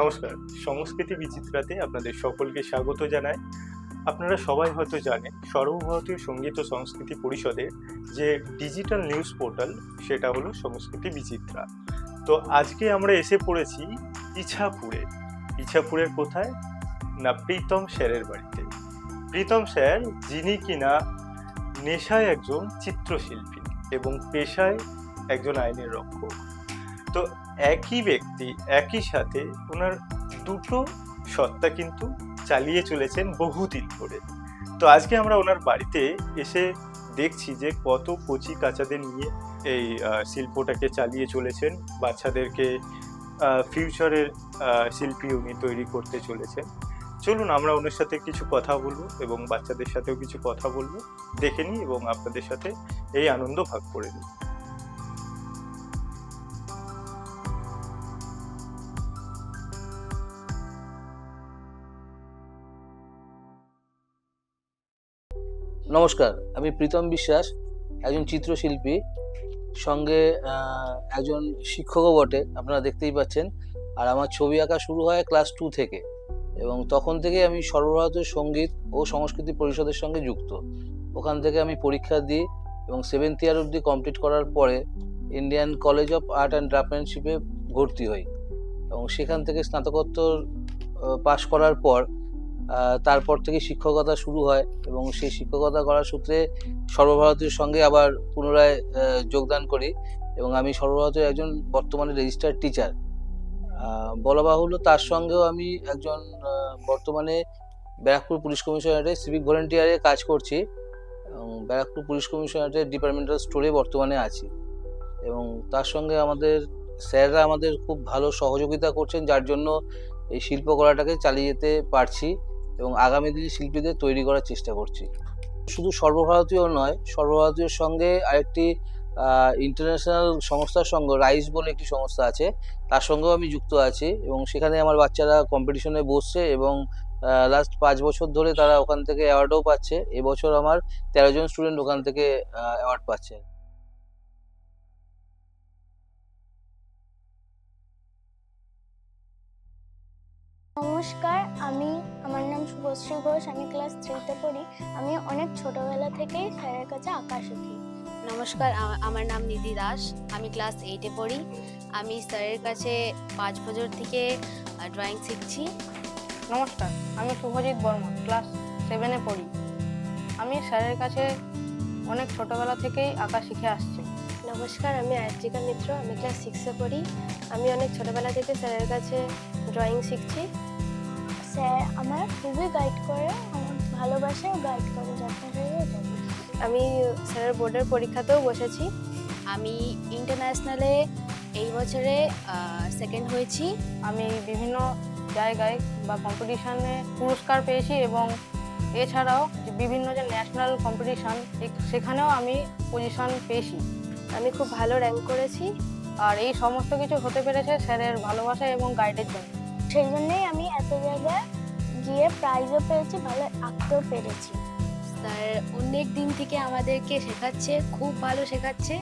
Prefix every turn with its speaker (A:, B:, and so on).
A: নমস্কার। সংস্কৃতি বিচিত্রাতে আপনাদের সকলকে স্বাগত জানায় আপনারা সবাই হয়তো জানেন, সর্বভারতীয় সংগীত ও সংস্কৃতি পরিষদের যে ডিজিটাল নিউজ পোর্টাল, সেটা হলো সংস্কৃতি বিচিত্রা। তো আজকে আমরা এসে পড়েছি ইছাপুরে। ইছাপুরের কোথায়? না, প্রীতম স্যারের বাড়িতে। প্রীতম স্যার, যিনি কিনা নেশায় একজন চিত্রশিল্পী এবং পেশায় একজন আইনের রক্ষক। তো একই ব্যক্তি একই সাথে ওনার দুটো সত্তা কিন্তু চালিয়ে চলেছেন বহুদিন ধরে। তো আজকে আমরা ওনার বাড়িতে এসে দেখছি যে কত কচি কাচাদের নিয়ে এই শিল্পটাকে চালিয়ে চলেছেন, বাচ্চাদেরকে ফিউচারের শিল্পী উনি তৈরি করতে চলেছেন। চলুন আমরা ওনার সাথে কিছু কথা বলব এবং বাচ্চাদের সাথেও কিছু কথা বলব, দেখে নিই এবং আপনাদের সাথে এই আনন্দ ভাগ করে নিই।
B: নমস্কার, আমি প্রীতম বিশ্বাস, একজন চিত্রশিল্পী, সঙ্গে একজন শিক্ষকও বটে, আপনারা দেখতেই পাচ্ছেন। আর আমার ছবি আঁকা শুরু হয় ক্লাস টু থেকে এবং তখন থেকে আমি সর্বভারতীয় সংগীত ও সংস্কৃতি পরিষদের সঙ্গে যুক্ত। ওখান থেকে আমি পরীক্ষা দিই এবং সেভেন্থ ইয়ার অবধি কমপ্লিট করার পরে Indian College of Art and ড্রাফটম্যানশিপে ভর্তি হই এবং সেখান থেকে স্নাতকোত্তর পাশ করার পর তারপর থেকে শিক্ষকতা শুরু হয় এবং সেই শিক্ষকতা করার সূত্রে সর্বভারতীয় সঙ্গে আবার পুনরায় যোগদান করি এবং আমি সর্বভারতীয় একজন বর্তমানে রেজিস্টার্ড টিচার বলা বাহুল্য তার সঙ্গেও আমি একজন বর্তমানে ব্যারাকপুর পুলিশ কমিশনারেটে সিভিক ভলেন্টিয়ারে কাজ করছি। এবং ব্যারাকপুর পুলিশ কমিশনারেটের ডিপার্টমেন্টাল স্টোরে বর্তমানে আছি। এবং তার সঙ্গে আমাদের স্যাররা আমাদের খুব ভালো সহযোগিতা করছেন, যার জন্য এই শিল্পকলাটাকে চালিয়ে যেতে পারছি। এবং আগামী দিনে শিল্পীদের তৈরি করার চেষ্টা করছি। শুধু সর্বভারতীয় নয় সর্বভারতীয় সঙ্গে আরেকটি ইন্টারন্যাশনাল সংস্থার সঙ্গে রাইস বলে একটি সংস্থা আছে, তার সঙ্গেও আমি যুক্ত আছি এবং সেখানে আমার বাচ্চারা কম্পিটিশনে বসছে এবং লাস্ট পাঁচ বছর ধরে তারা ওখান থেকে অ্যাওয়ার্ডও পাচ্ছে। এবছর আমার তেরো জন স্টুডেন্ট ওখান থেকে অ্যাওয়ার্ড পাচ্ছে।
C: নমস্কার, আমি নাম শুভশ্রী ঘোষ আমি ক্লাস থ্রিতে পড়ি। আমি অনেক ছোটবেলা থেকেই স্যারের কাছে আঁকা শিখি
D: নমস্কার আমার নাম নিধি দাস। আমি ক্লাস এইটে পড়ি। আমি স্যারের কাছে পাঁচ বছর থেকে ড্রয়িং শিখছি।
E: নমস্কার আমি শুভজিৎ বর্মা ক্লাস সেভেনে পড়ি। আমি স্যারের কাছে অনেক ছোটবেলা থেকেই আঁকা শিখে আসছি।
F: নমস্কার আমি আর্জিকা মিত্র। আমি ক্লাস সিক্সে পড়ি। আমি অনেক ছোটবেলা থেকে স্যারের কাছে ড্রয়িং শিখছি।
C: স্যার আমার খুবই গাইড করে, আমার ভালোবাসাও গাইড করে
F: আমি স্যারের বোর্ডের পরীক্ষাতেও বসেছি।
D: আমি ইন্টারন্যাশনালে এই বছরে সেকেন্ড হয়েছি।
E: আমি বিভিন্ন জায়গায় বা কম্পিটিশানে পুরস্কার পেয়েছি এবং এছাড়াও বিভিন্ন যে ন্যাশনাল কম্পিটিশান সেখানেও আমি পজিশন পেয়েছি।
F: আমি খুব ভালো র্যাঙ্ক করেছি।
E: আর এই সমস্ত কিছু হতে পেরেছে স্যারের ভালোবাসা এবং গাইডের জন্য।
C: সেই জন্যই আমি এত জায়গায় গিয়ে প্রাইজও পেয়েছি, ভালো আঁকতেও পেরেছি।
D: স্যার অনেক দিন থেকে আমাদেরকে শেখাচ্ছে, খুব ভালো শেখাচ্ছে।